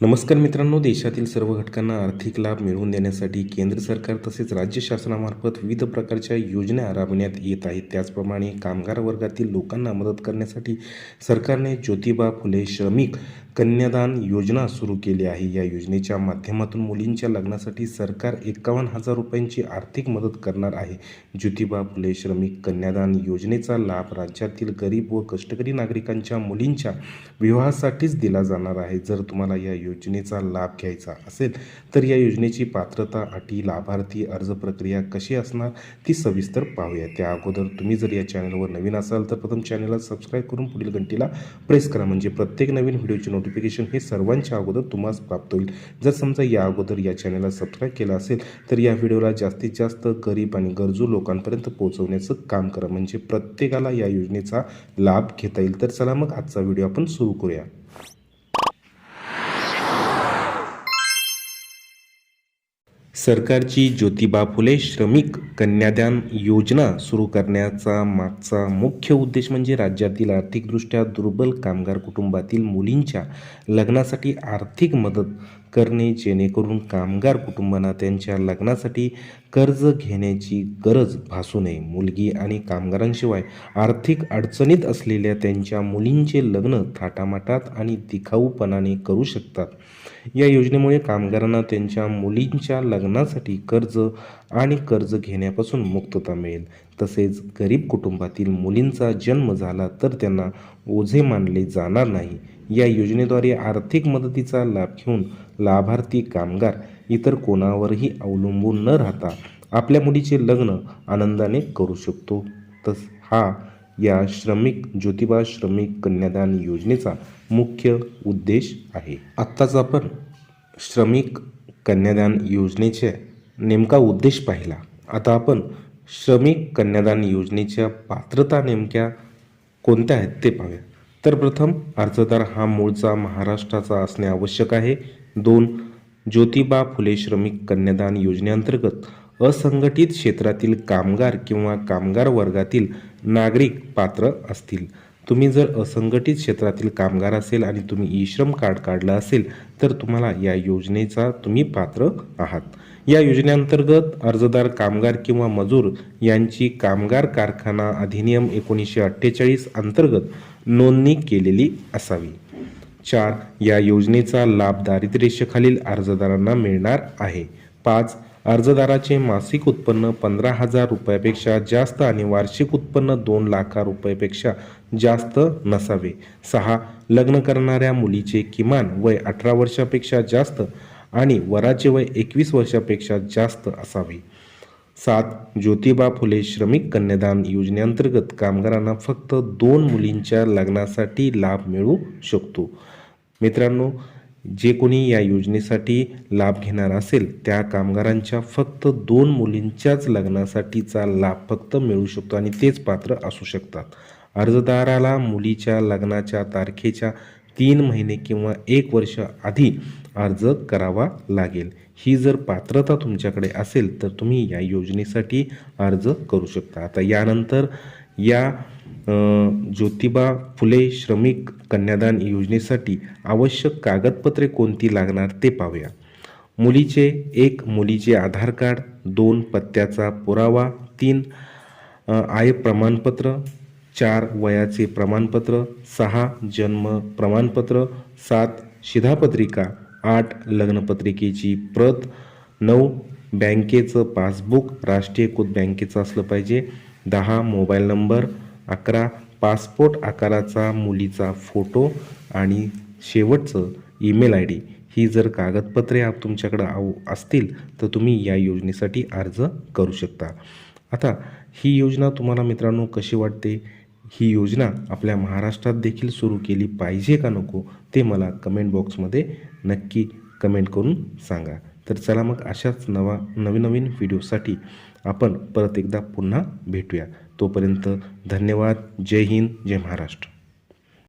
नमस्कार मित्रांनो देशातील सर्व घटकांना आर्थिक लाभ मिळवून देण्यासाठी केंद्र सरकार तसेच राज्य शासनामार्फत विविध प्रकारच्या योजना राबविण्यात येत आहेत. त्याचप्रमाणे कामगार वर्गातील लोकांना मदत करण्यासाठी सरकारने ज्योतिबा फुले श्रमिक कन्यादान योजना सुरू केली आहे. या योजनेच्या माध्यमातून मुलींच्या लग्नासाठी सरकार एकावन्न हजार रुपयांची आर्थिक मदत करणार आहे. ज्योतिबा फुले श्रमिक कन्यादान योजनेचा लाभ राज्यातील गरीब व कष्टकरी नागरिकांच्या मुलींच्या विवाहासाठीच दिला जाणार आहे. जर तुम्हाला या योजनेचा लाभ घ्यायचा असेल तर या योजनेची पात्रता अटी लाभार्थी अर्ज प्रक्रिया कशी असणार ती सविस्तर पाहूया. त्या अगोदर तुम्ही जर या चॅनलवर नवीन असाल तर प्रथम चॅनलला सबस्क्राईब करून पुढील घंटीला प्रेस करा. म्हणजे प्रत्येक नवीन व्हिडिओची नोट नोटिफिकेशन हे सर्वांच्या अगोदर तुम्हाला प्राप्त होईल. जर समजा या अगोदर या चॅनलला सबस्क्राईब केला असेल तर या व्हिडिओला जास्तीत जास्त गरीब आणि गरजू लोकांपर्यंत पोहोचवण्याचं काम करा. म्हणजे प्रत्येकाला या योजनेचा लाभ घेता येईल. तर चला मग आजचा व्हिडिओ आपण सुरू करूया. सरकारची ज्योतिबा फुले श्रमिक कन्यादान योजना सुरू करण्याचा मागचा मुख्य उद्देश म्हणजे राज्यातील आर्थिकदृष्ट्या दुर्बल कामगार कुटुंबातील मुलींच्या लग्नासाठी आर्थिक मदत करणे जेणेकरून कामगार कुटुंबांना त्यांच्या लग्नासाठी कर्ज घेण्याची गरज भासू नये. मुलगी आणि कामगारांशिवाय आर्थिक अडचणीत असलेल्या त्यांच्या मुलींचे लग्न थाटामाटात आणि दिखाऊपणाने करू शकतात. या योजनेमुळे कामगारांना त्यांच्या मुलींच्या लग्नासाठी कर्ज आणि कर्ज घेण्यापासून मुक्तता मिळेल. तसेच गरीब कुटुंबातील मुलींचा जन्म झाला तर त्यांना ओझे मानले जाणार नाही. या योजनेद्वारे आर्थिक मदतीचा लाभ घेऊन लाभार्थी कामगार इतर कोणावरही अवलंबून न राहता आपल्या मुलीचे लग्न आनंदाने करू शकतो. तस हा या श्रमिक ज्योतिबा श्रमिक कन्यादान योजनेचा मुख्य उद्देश आहे. आत्ताच आपण श्रमिक कन्यादान योजनेचे नेमका उद्देश पाहिला. आता आपण श्रमिक कन्यादान योजनेच्या पात्रता नेमक्या कोणत्या आहेत ते पाहूया. तर प्रथम अर्जदार हा मूळचा महाराष्ट्राचा असणे आवश्यक आहे. दोन ज्योतिबा फुले श्रमिक कन्यादान योजनेअंतर्गत असंघटित क्षेत्रातील कामगार किंवा कामगार वर्गातील नागरिक पात्र असतील. तुम्ही जर असंघटित क्षेत्रातील कामगार असेल आणि तुम्ही ई श्रम कार्ड काढलं असेल तर तुम्हाला या योजनेचा तुम्ही पात्र आहात. या योजनेअंतर्गत अर्जदार कामगार किंवा मजूर यांची कामगार कारखाना अधिनियम एकोणीसशे अठ्ठेचाळीस अंतर्गत नोंदणी केलेली असावी. चार या योजनेचा लाभ दारिद्र्यरेषेखालील अर्जदारांना मिळणार आहे. पाच अर्जदाराचे मासिक उत्पन्न पंधरा हजार रुपयापेक्षा जास्त आणि वार्षिक उत्पन्न दोन लाखा रुपयापेक्षा जास्त नसावे. सहा लग्न करणाऱ्या मुलीचे किमान वय अठरा वर्षापेक्षा जास्त आणि वराचे वय एकवीस वर्षापेक्षा जास्त असावे. सात ज्योतिबा फुले श्रमिक कन्यादान योजनेअंतर्गत कामगारांना फक्त दोन मुलींच्या लग्नासाठी लाभ मिळू शकतो. मित्रांनो जे कोणी या योजनेसाठी लाभ घेणार असेल त्या कामगारांच्या फक्त दोन मुलींच्याच लग्नासाठीचा लाभ फक्त मिळू शकतो आणि तेच पात्र असू शकतात. अर्जदाराला मुलीच्या लग्नाच्या तारखेच्या तीन महिने किंवा एक वर्ष आधी अर्ज करावा लागेल. ही जर पात्रता तुमच्याकडे असेल तर तुम्ही या योजनेसाठी अर्ज करू शकता. आता यानंतर या ज्योतिबा फुले श्रमिक कन्यादान योजनेसाठी आवश्यक कागदपत्रे कोणती लागणार ते पाहूया. मुलीचे एक मुलीचे आधार कार्ड दोन पत्त्याचा पुरावा तीन आय प्रमाणपत्र चार वयाचे प्रमाणपत्र सहा जन्म प्रमाणपत्र सात शिधापत्रिका आठ लग्नपत्रिकेची प्रत नऊ बँकेचं पासबुक राष्ट्रीयकृत बँकेचं असलं पाहिजे दहा मोबाईल नंबर अकरा पासपोर्ट आकाराचा मुलीचा फोटो आणि शेवटचं ईमेल आय डी. ही जर कागदपत्रे आप तुमच्याकडं आव असतील तर तुम्ही या योजनेसाठी अर्ज करू शकता. आता ही योजना तुम्हाला मित्रांनो कशी वाटते? ही योजना आपल्या महाराष्ट्रात देखील सुरू केली पाहिजे का नको ते मला कमेंट बॉक्समध्ये नक्की कमेंट करून सांगा. तर चला मग अशाच नवा नवीन नवीन व्हिडिओसाठी आपण परत एकदा पुन्हा भेटूया. तोपर्यंत धन्यवाद. जय हिंद जय महाराष्ट्र.